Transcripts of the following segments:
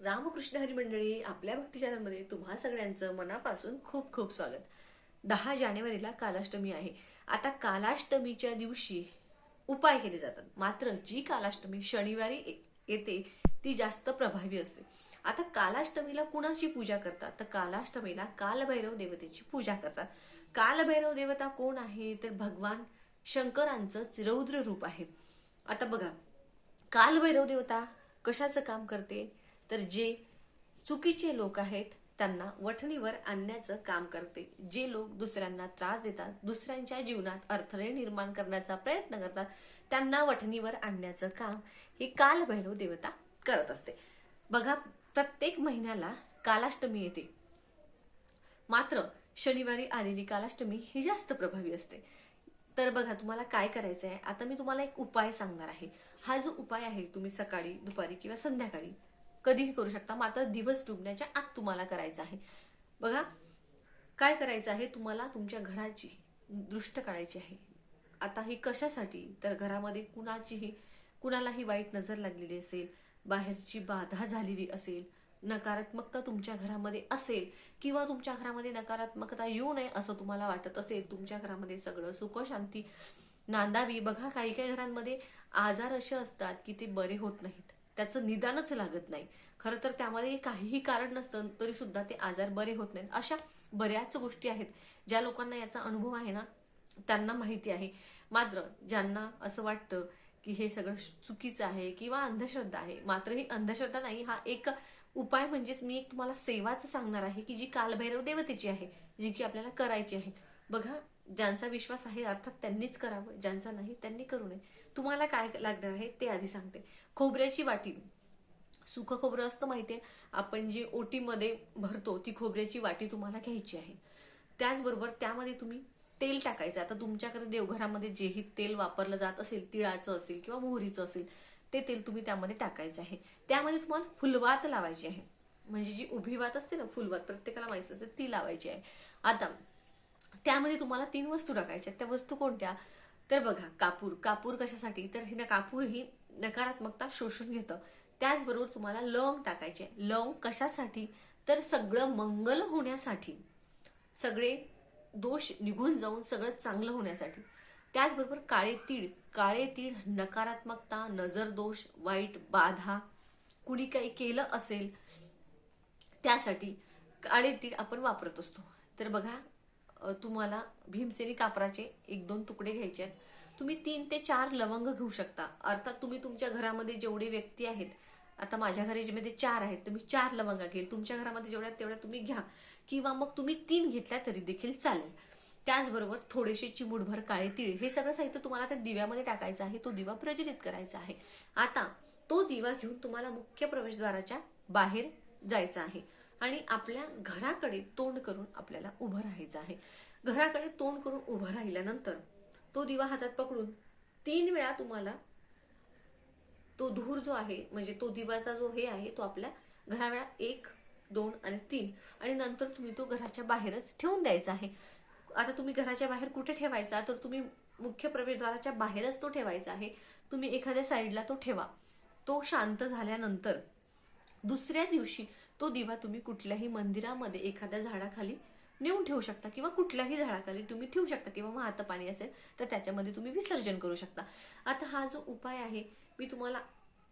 रामकृष्ण हरी मंडळी आपल्या भक्ती चॅनलमध्ये तुम्हा सगळ्यांचं मनापासून खूप खूप स्वागत. दहा जानेवारीला कालाष्टमी आहे. आता कालाष्टमीच्या दिवशी उपाय केले जातात. मात्र जी कालाष्टमी शनिवारी येते ती जास्त प्रभावी असते. आता कालाष्टमीला कुणाची पूजा करतात? तर कालाष्टमीला कालभैरव देवतेची पूजा करतात. कालभैरव देवता कोण आहे? तर भगवान शंकरांचं रौद्र रूप आहे. आता बघा कालभैरव देवता कशाचं काम करते? तर जे चुकीचे लोक आहेत त्यांना वठणीवर आणण्याचं काम करते. जे लोक दुसऱ्यांना त्रास देतात दुसऱ्यांच्या जीवनात अडथळे निर्माण करण्याचा प्रयत्न करतात त्यांना वठणीवर आणण्याचं काम ही कालभैरव देवता करत असते. बघा प्रत्येक महिन्याला कालाष्टमी येते. मात्र शनिवारी आलेली कालाष्टमी ही जास्त प्रभावी असते. तर बघा तुम्हाला काय करायचं आहे आता मी तुम्हाला एक उपाय सांगणार आहे. हा जो उपाय आहे तुम्ही सकाळी दुपारी किंवा संध्याकाळी कधीही करू शकता. मात्र दिवस डुबण्याच्या आत तुम्हाला करायचं आहे. बघा काय करायचं आहे? तुम्हाला तुमच्या घराची दृष्ट काढायची आहे. आता ही कशासाठी? तर घरामध्ये कुणाचीही कुणालाही वाईट नजर लागलेली असेल बाहेरची बाधा झालेली असेल नकारात्मकता तुमच्या घरामध्ये असेल किंवा तुमच्या घरामध्ये नकारात्मकता येऊ नये असं तुम्हाला वाटत असेल तुमच्या घरामध्ये सगळं सुख शांती नांदावी. बघा काही काही घरांमध्ये आजार असे असतात की ते बरे होत नाहीत. त्याचं निदानच लागत नाही. खरं तर त्यामध्ये काहीही कारण नसतं तरी सुद्धा ते आजार बरे होत नाहीत. अशा बऱ्याच गोष्टी आहेत ज्या लोकांना याचा अनुभव आहे ना त्यांना माहिती आहे. मात्र ज्यांना असं वाटतं की हे सगळं चुकीचं आहे किंवा अंधश्रद्धा आहे मात्र ही अंधश्रद्धा नाही हा एक उपाय म्हणजेच मी एक तुम्हाला सेवाच सांगणार आहे की जी कालभैरव देवतेची आहे जी की आपल्याला करायची आहे. बघा ज्यांचा विश्वास आहे अर्थात त्यांनीच करावं ज्यांचा नाही त्यांनी करू नये. तुम्हाला काय लागणार आहे ते आधी सांगते. खोबऱ्याची वाटी. सुख खोबरं असतं माहितीये? आपण जी ओटीमध्ये भरतो ती खोबऱ्याची वाटी तुम्हाला घ्यायची आहे. त्याचबरोबर त्यामध्ये तुम्ही तेल टाकायचं. आता तुमच्याकडे देवघरामध्ये जेही तेल वापरलं जात असेल तिळाचं असेल किंवा मोहरीचं असेल ते तेल तुम्ही त्यामध्ये टाकायचं आहे. त्यामध्ये तुम्हाला फुलवात लावायची आहे. म्हणजे जी उभी वात असते ना फुलवात प्रत्येकाला माहिती असते ती लावायची आहे. आता त्यामध्ये तुम्हाला तीन वस्तू टाकायच्या त्या वस्तू कोणत्या? तर बघा कापूर. कापूर कशासाठी? तर हे ना कापूर ही नकारात्मकता शोषून घेतं. त्याचबरोबर तुम्हाला लवंग टाकायचे लवंग कशासाठी? तर सगळं मंगल होण्यासाठी. सगळे दोष निघून जाऊन सगळं चांगलं होण्यासाठी. त्याचबरोबर काळे तीळ. काळे तीळ नकारात्मकता नजर दोष वाईट बाधा. कुणी काही केलं असेल त्यासाठी काळे तीळ आपण वापरत असतो. तर बघा तुम्हाला भीमसेनी कापराचे एक दोन तुकडे घ्यायचे आहेत. तुम्ही तीन ते चार लवंग घेऊ शकता. अर्थात तुम्ही तुमच्या घरामध्ये जेवढे व्यक्ती आहेत आता माझ्या घरी जेमध्ये चार आहेत तुम्ही चार लवंगा घेईल तुमच्या घरामध्ये जेवढ्या तेवढ्या तुम्ही घ्या. किंवा मग तुम्ही तीन घेतल्या तरी देखील चालेल. त्याचबरोबर थोडेसे चिमूटभर काळे तीळ हे सगळं साहित्य तुम्हाला त्या दिव्यामध्ये टाकायचं आहे तो दिवा प्रज्वलित करायचा आहे. आता तो दिवा घेऊन तुम्हाला मुख्य प्रवेशद्वाराच्या बाहेर जायचं आहे. आणि आपल्या घराकडे तोंड करून आपल्याला उभं राहायचं आहे. घराकडे तोंड करून उभं राहिल्यानंतर तो दिवा हातात पकडून तीन वेळा तुम्हाला तो धूर जो आहे म्हणजे तो दिवाचा जो हे आहे तो आपल्या घरावेळा एक दोन आणि तीन आणि नंतर तुम्ही तो घराच्या बाहेरच ठेवून द्यायचा आहे. आता तुम्ही घराच्या बाहेर कुठे ठेवायचा तर तुम्ही मुख्य प्रवेशद्वाराच्या बाहेरच तो ठेवायचा आहे. तुम्ही एखाद्या साईडला तो ठेवा. तो शांत झाल्यानंतर दुसऱ्या दिवशी तो दिवा तुम्ही कुठल्याही मंदिरामध्ये एखाद्या झाडाखाली नेऊन ठेवू शकता किंवा कुठल्याही झाडाखाली तुम्ही ठेवू शकता किंवा वाहतं पाणी असेल तर त्याच्यामध्ये तुम्ही विसर्जन करू शकता. आता हा जो उपाय आहे मी तुम्हाला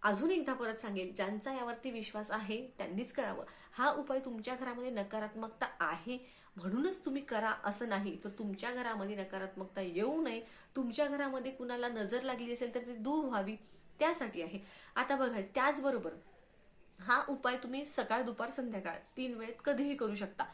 अजून एकदा परत सांगेल ज्यांचा यावरती विश्वास आहे त्यांनीच करावं. हा उपाय तुमच्या घरामध्ये नकारात्मकता आहे म्हणूनच तुम्ही करा असं नाही. तर तुमच्या घरामध्ये नकारात्मकता येऊ नये. तुमच्या घरामध्ये कुणाला नजर लागली असेल तर ती दूर व्हावी. त्यासाठी आहे. आता बघा त्याचबरोबर हा उपाय तुम्ही सकाळ दुपार संध्याकाळ तीन वेळेत कधीही करू शकता.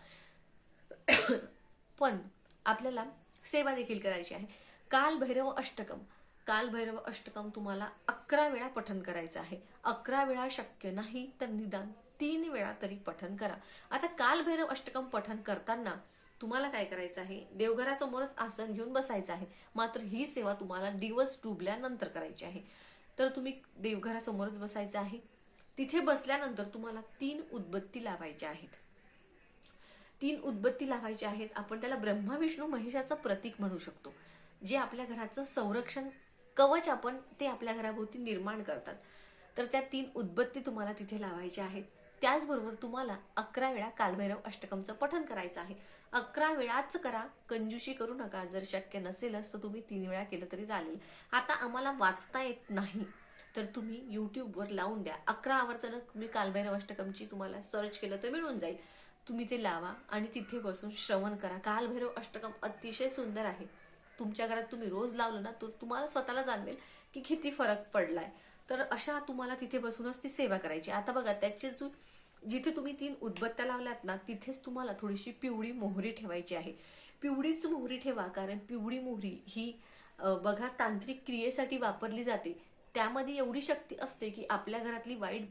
पण आपल्याला सेवा देखील करायची आहे. काल भैरव अष्टकम. काल भैरव अष्टकम तुम्हाला अकरा वेळा पठन करायचं आहे. अकरा वेळा शक्य नाही तर निदान तीन वेळा तरी पठन करा. आता काल भैरव अष्टकम पठन करताना तुम्हाला काय करायचं आहे? देवघरासमोरच आसन घेऊन बसायचं आहे. मात्र ही सेवा तुम्हाला दिवस डुबल्यानंतर करायची आहे. तर तुम्ही देवघरासमोरच बसायचं आहे. तिथे बसल्यानंतर तुम्हाला तीन उदबत्ती लावायच्या आहेत. तीन उदबत्ती लावायच्या आहेत. आपण त्याला ब्रह्मा विष्णू महेशाचं प्रतीक म्हणू शकतो. जे आपल्या घराचं संरक्षण कवच आपण ते आपल्या घराभोवती निर्माण करतात. तर त्या तीन उदबत्ती तुम्हाला तिथे लावायच्या आहेत. त्याचबरोबर तुम्हाला अकरा वेळा कालभैरव अष्टकमचं पठन करायचं आहे. अकरा वेळाच करा. कंजूशी करू नका. जर शक्य नसेलच तर तुम्ही तीन वेळा केलं तरी चालेल. आता आम्हाला वाचता येत नाही. तर तुम्ही युट्यूबवर लावून द्या. अकरा आवर्तनं तुम्ही कालभैरव अष्टकमची तुम्हाला सर्च केलं तर मिळून जाईल. तुम्ही ते लावा आणि तिथे बसून श्रवण करा. कालभैरव अष्टकम अतिशय सुंदर आहे. तुमच्या घरात तुम्ही रोज लावलं ना तर तुम्हाला स्वतःला जाणवेल की किती फरक पडलाय. तर अशा तुम्हाला तिथे बसूनच ती सेवा करायची. आता बघा त्याचे जो जिथे तुम्ही तीन उदबत्त्या लावल्यात ना तिथेच तुम्हाला थोडीशी पिवळी मोहरी ठेवायची आहे. पिवळीच मोहरी ठेवा कारण पिवळी मोहरी ही बघा तांत्रिक क्रियेसाठी वापरली जाते. त्यामध्ये एवढी शक्ती असते की आपल्या घरातली वाईट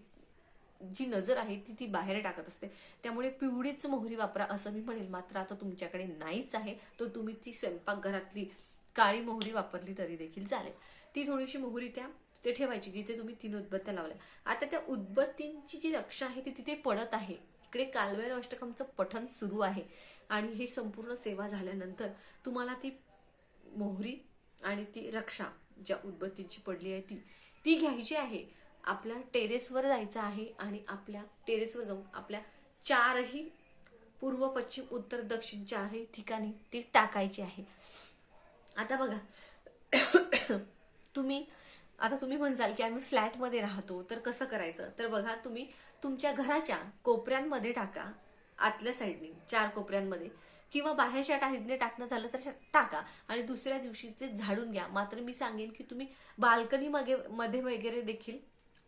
जी नजर आहे ती ती बाहेर टाकत असते. त्यामुळे पिवळीच मोहरी वापरा असं मी म्हणेल. मात्र आता तुमच्याकडे नाहीच आहे तर तुम्ही ती स्वयंपाकघरातली काळी मोहरी वापरली तरी देखील चालेल. ती थोडीशी मोहरी त्या तिथे ठेवायची जिथे तुम्ही तीन उदबत्त्या लावल्या. आता त्या उदबत्तींची जी रक्षा आहे ती तिथे पडत आहे. इकडे कालवेर अष्टकमचं पठण सुरू आहे. आणि ही संपूर्ण सेवा झाल्यानंतर तुम्हाला ती मोहरी आणि ती रक्षा ज्या उदबत्तीची पडली आहे ती ती घ्यायची आहे. आपल्या टेरेसवर जायचं आहे आणि आपल्या टेरेसवर जाऊन आपल्या चारही पूर्व पश्चिम उत्तर दक्षिण चारही ठिकाणी ती टाकायची आहे. आता बघा तुम्ही आता तुम्ही म्हणसाल की आम्ही फ्लॅटमध्ये राहतो तर कसं करायचं? तर बघा तुम्ही तुमच्या घराच्या कोपऱ्यांमध्ये टाका आतल्या साईडने चार कोपऱ्यांमध्ये. किंवा बाहेरच्या टाकीतने टाकणं झालं तर टाका. आणि दुसऱ्या दिवशी ते झाडून घ्या. मात्र मी सांगेन की तुम्ही बाल्कनी मध्ये वगैरे देखील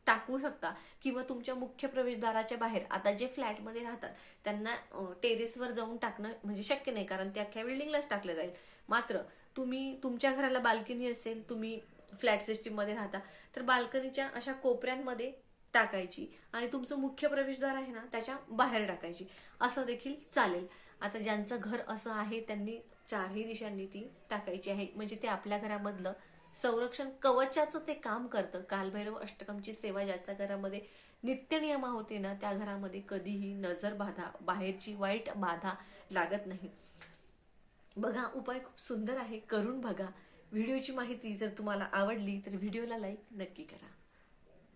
टाकू शकता. किंवा तुमच्या मुख्य प्रवेशद्वाराच्या बाहेर आता जे फ्लॅटमध्ये राहतात त्यांना टेरेसवर जाऊन टाकणं म्हणजे शक्य नाही कारण ते अख्ख्या बिल्डिंगलाच टाकलं जाईल. मात्र तुम्ही तुमच्या घराला बाल्कनी असेल तुम्ही फ्लॅट सिस्टीममध्ये राहता तर बाल्कनीच्या अशा कोपऱ्यांमध्ये टाकायची. आणि तुमचं मुख्य प्रवेशद्वार आहे ना त्याच्या बाहेर टाकायची. असं देखील चालेल. आता ज्यांचं घर असं आहे त्यांनी चारही दिशांनी ती टाकायची आहे. म्हणजे ते आपल्या घरामधलं संरक्षण कवचाचं ते काम करतं. कालभैरव अष्टकमची सेवा ज्याच्या घरामध्ये नित्यनियमा होते ना त्या घरामध्ये कधीही नजर बाधा बाहेरची वाईट बाधा लागत नाही. बघा उपाय खूप सुंदर आहे. करून बघा. व्हिडिओची माहिती जर तुम्हाला आवडली तर व्हिडिओला लाईक नक्की करा.